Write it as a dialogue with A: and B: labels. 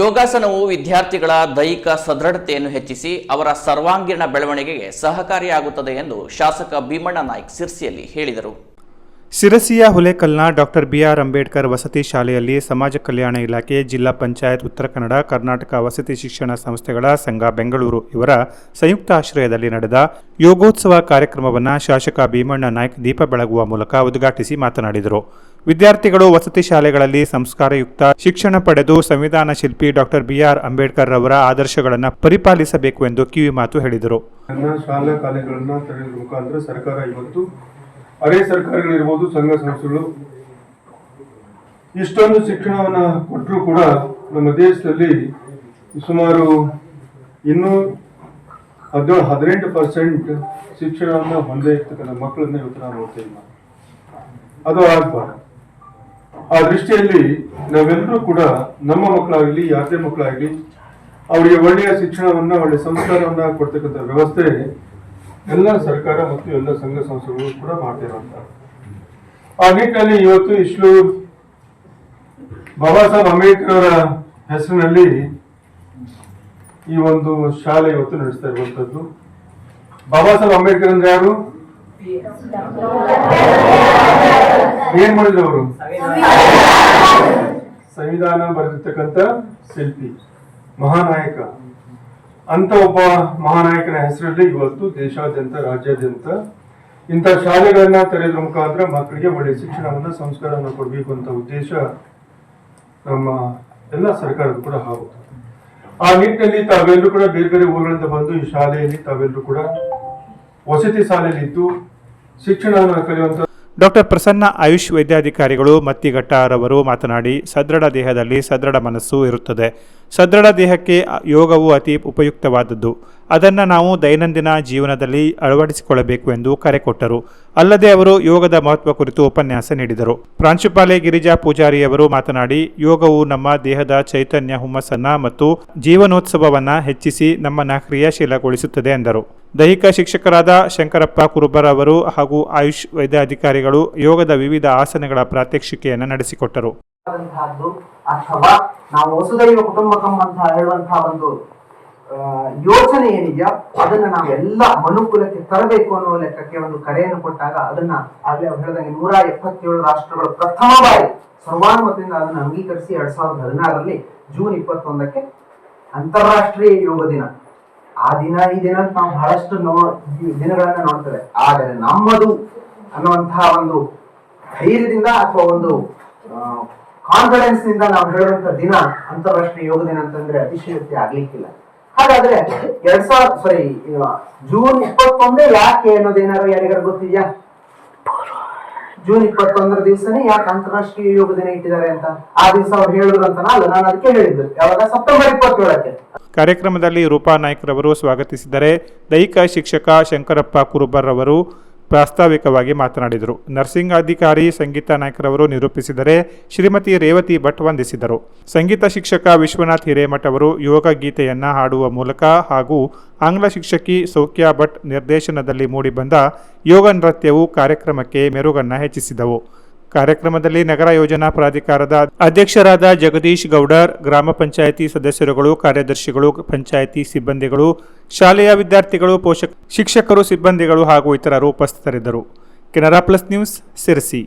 A: ಯೋಗಾಸನವು ವಿದ್ಯಾರ್ಥಿಗಳ ದೈಹಿಕ ಸದೃಢತೆಯನ್ನು ಹೆಚ್ಚಿಸಿ ಅವರ ಸರ್ವಾಂಗೀಣ ಬೆಳವಣಿಗೆಗೆ ಸಹಕಾರಿಯಾಗುತ್ತದೆ ಎಂದು ಶಾಸಕ ಭೀಮಣ್ಣ ನಾಯ್ಕ್ ಸಿರ್ಸಿಯಲ್ಲಿ ಹೇಳಿದರು.
B: ಸಿರಸಿಯ ಹುಲೇಕಲ್ನ ಡಾಕ್ಟರ್ ಬಿಆರ್ ಅಂಬೇಡ್ಕರ್ ವಸತಿ ಶಾಲೆಯಲ್ಲಿ ಸಮಾಜ ಕಲ್ಯಾಣ ಇಲಾಖೆ ಜಿಲ್ಲಾ ಪಂಚಾಯತ್ ಉತ್ತರ ಕನ್ನಡ, ಕರ್ನಾಟಕ ವಸತಿ ಶಿಕ್ಷಣ ಸಂಸ್ಥೆಗಳ ಸಂಘ ಬೆಂಗಳೂರು ಇವರ ಸಂಯುಕ್ತ ಆಶ್ರಯದಲ್ಲಿ ನಡೆದ ಯೋಗೋತ್ಸವ ಕಾರ್ಯಕ್ರಮವನ್ನು ಶಾಸಕ ಭೀಮಣ್ಣ ನಾಯ್ಕ್ ದೀಪ ಬೆಳಗುವ ಮೂಲಕ ಉದ್ಘಾಟಿಸಿ ಮಾತನಾಡಿದರು. ವಿದ್ಯಾರ್ಥಿಗಳು ವಸತಿ ಶಾಲೆಗಳಲ್ಲಿ ಸಂಸ್ಕಾರಯುಕ್ತ ಶಿಕ್ಷಣ ಪಡೆದು ಸಂವಿಧಾನ ಶಿಲ್ಪಿ ಡಾಕ್ಟರ್ ಬಿಆರ್ ಅಂಬೇಡ್ಕರ್ ರವರ ಆದರ್ಶಗಳನ್ನು ಪರಿಪಾಲಿಸಬೇಕು ಎಂದು ಕಿವಿಮಾತು ಹೇಳಿದರು.
C: ನನ್ನ ಶಾಲಾ ಕಾಲೇಜುಗಳನ್ನು ಸರ್ಕಾರ ಇವತ್ತು ಅರೆ ಸರ್ಕಾರಗಳಿರ್ಬೋದು ಸಂಘ ಸಂಸ್ಥೆಗಳು, ಇಷ್ಟೊಂದು ಶಿಕ್ಷಣವನ್ನ ಕೊಟ್ಟರು ಕೂಡ ನಮ್ಮ ದೇಶದಲ್ಲಿ ಸುಮಾರು ಇನ್ನೂ ಹದಿನೇಳು ಹದಿನೆಂಟು ಪರ್ಸೆಂಟ್ ಶಿಕ್ಷಣವನ್ನು ಹೊಂದೇ ಇರ್ತಕ್ಕಂಥ ಮಕ್ಕಳನ್ನ ಇವತ್ತು ನಾವು ನೋಡ್ತಾ ಇಲ್ಲ ಅದು ಆಗ್ಬಾರ್ದು. ಆ ದೃಷ್ಟಿಯಲ್ಲಿ ನಾವೆಲ್ಲರೂ ಕೂಡ ನಮ್ಮ ಮಕ್ಕಳಾಗಲಿ ಯಾವುದೇ ಮಕ್ಕಳಾಗಲಿ, ಅವರಿಗೆ ಒಳ್ಳೆಯ ಶಿಕ್ಷಣವನ್ನ ಒಳ್ಳೆಯ ಸಂಸ್ಕಾರವನ್ನ ಕೊಡ್ತಕ್ಕಂಥ ವ್ಯವಸ್ಥೆ ಎಲ್ಲ ಸರ್ಕಾರ ಮತ್ತು ಎಲ್ಲ ಸಂಘ ಸಂಸ್ಥೆಗಳು ಕೂಡ ಮಾಡ್ತಿರುವಂತ ಆ ನಿಟ್ಟಿನಲ್ಲಿ ಇವತ್ತು ಇಷ್ಟು ಬಾಬಾ ಸಾಹೇಬ್ ಅಂಬೇಡ್ಕರ್ ಅವರ ಹೆಸರಿನಲ್ಲಿ ಈ ಒಂದು ಶಾಲೆ ಇವತ್ತು ನಡೆಸ್ತಾ ಇರುವಂತದ್ದು ಬಾಬಾ ಸಾಹೇಬ್ ಅಂಬೇಡ್ಕರ್ ಅಂದ್ರೆ ಯಾರು? ಏನ್ ಮಾಡಿದ್ರು ಅವರು? ಸಂವಿಧಾನ ಬರೆದಿರ್ತಕ್ಕಂಥ ಶಿಲ್ಪಿ, ಮಹಾನಾಯಕ. ಅಂತ ಒಬ್ಬ ಮಹಾನಾಯಕನ ಹೆಸರಲ್ಲಿ ಇವತ್ತು ದೇಶಾದ್ಯಂತ, ರಾಜ್ಯಾದ್ಯಂತ ಇಂಥ ಶಾಲೆಗಳನ್ನ ತೆರೆಯೋದ್ರ ಮುಖಾಂತರ ಮಕ್ಕಳಿಗೆ ಒಳ್ಳೆ ಶಿಕ್ಷಣವನ್ನ, ಸಂಸ್ಕಾರವನ್ನ ಕೊಡಬೇಕು ಅಂತ ಉದ್ದೇಶ ನಮ್ಮ ಎಲ್ಲ ಸರ್ಕಾರದ ಕೂಡ ಆಗುತ್ತೆ ಆ ನಿಟ್ಟಿನಲ್ಲಿ ತಾವೆಲ್ಲರೂ ಕೂಡ ಬೇರೆ ಬೇರೆ ಊರುಗಳಿಂದ ಬಂದು ಈ ಶಾಲೆಯಲ್ಲಿ ತಾವೆಲ್ಲರೂ ಕೂಡ ವಸತಿ ಶಾಲೆಯಲ್ಲಿ ಇದ್ದು ಶಿಕ್ಷಣವನ್ನು ಕಲಿಯುವಂತ
B: ಡಾಕ್ಟರ್ ಪ್ರಸನ್ನ ಆಯುಷ್ ವೈದ್ಯಾಧಿಕಾರಿಗಳು ಮತ್ತಿಘಟ್ಟರವರು ಮಾತನಾಡಿ, ಸದೃಢ ದೇಹದಲ್ಲಿ ಸದೃಢ ಮನಸ್ಸು ಇರುತ್ತದೆ. ಸದೃಢ ದೇಹಕ್ಕೆ ಯೋಗವು ಅತಿ ಉಪಯುಕ್ತವಾದದ್ದು. ಅದನ್ನು ನಾವು ದೈನಂದಿನ ಜೀವನದಲ್ಲಿ ಅಳವಡಿಸಿಕೊಳ್ಳಬೇಕು ಎಂದು ಕರೆ ಕೊಟ್ಟರು. ಅಲ್ಲದೆ ಅವರು ಯೋಗದ ಮಹತ್ವ ಕುರಿತು ಉಪನ್ಯಾಸ ನೀಡಿದರು. ಪ್ರಾಂಶುಪಾಲೆ ಗಿರಿಜಾ ಪೂಜಾರಿಯವರು ಮಾತನಾಡಿ, ಯೋಗವು ನಮ್ಮ ದೇಹದ ಚೈತನ್ಯ ಹುಮ್ಮಸ್ಸನ್ನ ಮತ್ತು ಜೀವನೋತ್ಸವವನ್ನು ಹೆಚ್ಚಿಸಿ ನಮ್ಮನ್ನು ಕ್ರಿಯಾಶೀಲಗೊಳಿಸುತ್ತದೆ ಎಂದರು. ದೈಹಿಕ ಶಿಕ್ಷಕರಾದ ಶಂಕರಪ್ಪ ಕುರುಬರ್ ಅವರು ಹಾಗೂ ಆಯುಷ್ ವೈದ್ಯಾಧಿಕಾರಿಗಳು ಯೋಗದ ವಿವಿಧ ಆಸನಗಳ ಪ್ರಾತ್ಯಕ್ಷಿಕೆಯನ್ನು ನಡೆಸಿಕೊಟ್ಟರು.
D: ಅಥವಾ ನಾವು ವಸುದೈವ ಕುಟುಂಬಕಂ ಅಂತ ಹೇಳುವಂತಹ ಒಂದು ಯೋಚನೆ ಏನಿದೆಯಾ? ಅದನ್ನ ನಾವೆಲ್ಲ ಮನುಕುಲಕ್ಕೆ ತರಬೇಕು ಅನ್ನೋ ಲೆಕ್ಕಕ್ಕೆ ಒಂದು ಕರೆಯನ್ನು ಕೊಟ್ಟಾಗ ಅದನ್ನ ಆಗ್ಲೇ ಅವ್ರು ಹೇಳಿದಂಗೆ ನೂರ ಎಪ್ಪತ್ತೇಳು ರಾಷ್ಟ್ರಗಳು ಪ್ರಥಮ ಬಾರಿ ಸರ್ವಾನುಮತದಿಂದ ಅದನ್ನು ಅಂಗೀಕರಿಸಿ ಎರಡ್ ಸಾವಿರದ ಹದಿನಾರರಲ್ಲಿ ಜೂನ್ ಇಪ್ಪತ್ತೊಂದಕ್ಕೆ ಅಂತಾರಾಷ್ಟ್ರೀಯ ಯೋಗ ದಿನ. ಆ ದಿನ ಈ ದಿನ ನಾವು ಬಹಳಷ್ಟು ನೋ ದಿನಗಳನ್ನ ನೋಡ್ತೇವೆ. ಆದರೆ ನಮ್ಮದು ಅನ್ನುವಂತಹ ಒಂದು ಧೈರ್ಯದಿಂದ ಅಥವಾ ಒಂದು ಕಾನ್ಫಿಡೆನ್ಸ್ನಿಂದ ನಾವು ಹೇಳುವಂತ ದಿನ ಅಂತಾರಾಷ್ಟ್ರೀಯ ಯೋಗ ದಿನ ಅಂತಂದ್ರೆ ಅತಿಶಯೋಕ್ತಿ ಆಗ್ಲಿಕ್ಕಿಲ್ಲ. ಹಾಗಾದ್ರೆ ಎರಡ್ ಸಾವಿರ ಸಾರಿ ಜೂನ್ ಇಪ್ಪತ್ತೊಂದೇ ಯಾಕೆ ಅನ್ನೋದೇನಾದ್ರು ಯಾರಿಗಾರು ಗೊತ್ತಿದ್ಯಾ? ಜೂನ್ ಇಪ್ಪತ್ತೊಂದರ ದಿವಸನೇ ಯಾಕೆ ಅಂತಾರಾಷ್ಟ್ರೀಯ ಯೋಗ ದಿನ ಇಟ್ಟಿದ್ದಾರೆ ಅಂತ? ಆ ದಿವಸ ಅವ್ರು ಹೇಳಿದ್ರು ಅಂತ ನಾನು ಅದಕ್ಕೆ ಹೇಳಿದ್ದು. ಯಾವಾಗ? ಸೆಪ್ಟೆಂಬರ್ ಇಪ್ಪತ್ತೇಳಕ್ಕೆ.
B: ಕಾರ್ಯಕ್ರಮದಲ್ಲಿ ರೂಪಾ ನಾಯ್ಕರವರು ಸ್ವಾಗತಿಸಿದರೆ ದೈಹಿಕ ಶಿಕ್ಷಕ ಶಂಕರಪ್ಪ ಕುರುಬರ್ ಅವರು ಪ್ರಾಸ್ತಾವಿಕವಾಗಿ ಮಾತನಾಡಿದರು. ನರ್ಸಿಂಗ್ ಅಧಿಕಾರಿ ಸಂಗೀತ ನಾಯ್ಕರವರು ನಿರೂಪಿಸಿದರೆ ಶ್ರೀಮತಿ ರೇವತಿ ಭಟ್ ವಂದಿಸಿದರು. ಸಂಗೀತ ಶಿಕ್ಷಕ ವಿಶ್ವನಾಥ್ ಹಿರೇಮಠ್ ಅವರು ಯೋಗ ಗೀತೆಯನ್ನು ಹಾಡುವ ಮೂಲಕ ಹಾಗೂ ಆಂಗ್ಲ ಶಿಕ್ಷಕಿ ಸೌಖ್ಯ ಭಟ್ ನಿರ್ದೇಶನದಲ್ಲಿ ಮೂಡಿಬಂದ ಯೋಗ ನೃತ್ಯವು ಕಾರ್ಯಕ್ರಮಕ್ಕೆ ಮೆರುಗನ್ನು ಹೆಚ್ಚಿಸಿದವು. ಕಾರ್ಯಕ್ರಮದಲ್ಲಿ ನಗರ ಯೋಜನಾ ಪ್ರಾಧಿಕಾರದ ಅಧ್ಯಕ್ಷರಾದ ಜಗದೀಶ್ ಗೌಡರ್, ಗ್ರಾಮ ಪಂಚಾಯಿತಿ ಸದಸ್ಯರುಗಳು, ಕಾರ್ಯದರ್ಶಿಗಳು, ಪಂಚಾಯಿತಿ ಸಿಬ್ಬಂದಿಗಳು, ಶಾಲೆಯ ವಿದ್ಯಾರ್ಥಿಗಳು, ಪೋಷಕ, ಶಿಕ್ಷಕರು, ಸಿಬ್ಬಂದಿಗಳು ಹಾಗೂ ಇತರರು ಉಪಸ್ಥಿತರಿದ್ದರು. Canara plus news, Sirsi.